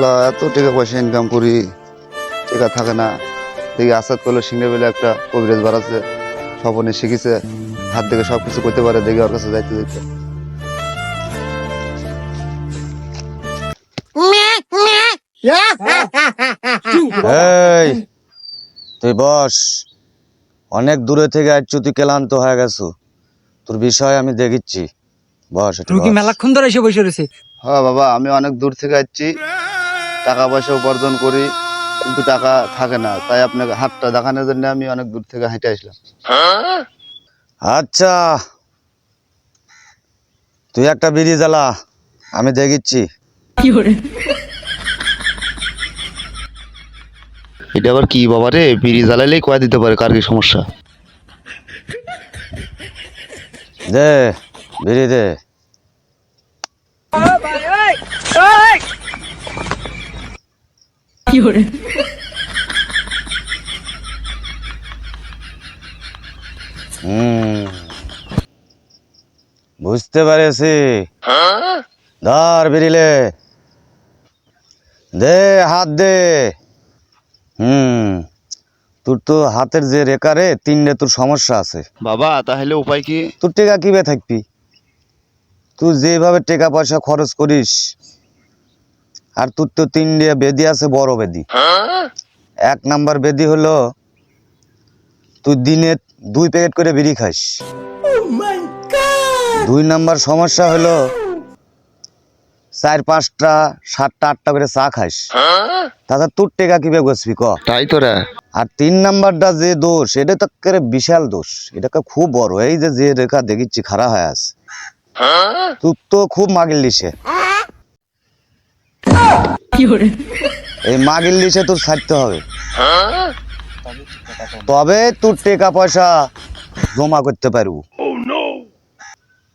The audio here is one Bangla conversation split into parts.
লা, এত টাকা পয়সা ইনকাম করি টাকা থাকে না। দেখি আসাদ করল সিংহে বেলে একটা কবিরাজ বাড়াচ্ছে স্বপনে শিখেছে হাত থেকে সব কিছু করতে পারে দেখি ওর কাছে যাইতে যাইতে। এই তুই বস অনেক দূরে থেকে আসছো তুই ক্লান্ত হয়ে গেছো। তোর বিষয় আমি দেখিচ্ছি। বস তুমি কি। মেলাক্ষণ ধরে এসে বসে রয়েছে? হ্যাঁ বাবা আমি অনেক দূর থেকে আসছি। টাকা পয়সা উপার্জন করি কিন্তু টাকা থাকে না। তাই আপনাকে হাতটা দেখানোর জন্য আমি অনেক দূর থেকে হেঁটে আসলাম। আচ্ছা। তুই একটা বিড়ি জ্বালা আমি দেখিচ্ছি। এটা আবার কি বাবা রে? বিড়ি জ্বালাইলেই কয়া দিতে পারে কার কি সমস্যা? দে বিড়ি দে। হুম। বুঝতে পেরেছি। ধর বেরিলে দে হাত দে। হুম। তোর তো হাতের যে রেকারে তিনটে তোর সমস্যা আছে। বাবা তাহলে উপায় কি? তোর টেকা কীভাবে থাকবি? তুই যেভাবে টাকা পয়সা খরচ করিস আর তোর তো তিনটে বেদি আছে বড় বেদি। এক নাম্বার বেদি হলো তুই দিনে দুই প্যাকেট করে বিড়ি খাস। দুই নাম্বার সমস্যা হলো চার পাঁচটা সাতটা আটটা করে চা খাস। তাতে তোর টেকা কীভাবে গছবি ক? তাই তোরা? আর তিন নাম্বারটা যে দোষ এটা তো বিশাল দোষ। এটাকে খুব বড়। এই যে যে রেখা দেখিচ্ছি খারাপ হয়ে আছে। তুই তো খুব মাগিল লিসে এই মাগিল লিসে তোর ছাড়তে হবে। তবে তোর টাকা পয়সা জমা করতে পারব।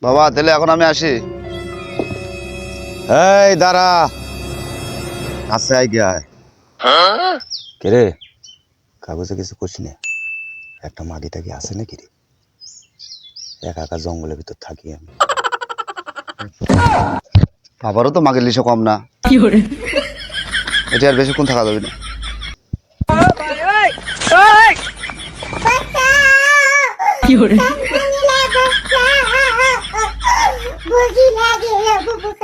বাবা তাহলে এখন আমি আসি। এই দাঁড়া। কাছে আই গিয়া। কে রে? কাগজে কিছু করছি না। একটা মাগি টাগি আছে নাকি রে? একা একা জঙ্গলের ভিতর থাকি আমি। বাবারও তো মাগের লিসে কম না। এটা আর বেশিক্ষণ থাকা যাবে না বুঝি লাগে বুবু কান্না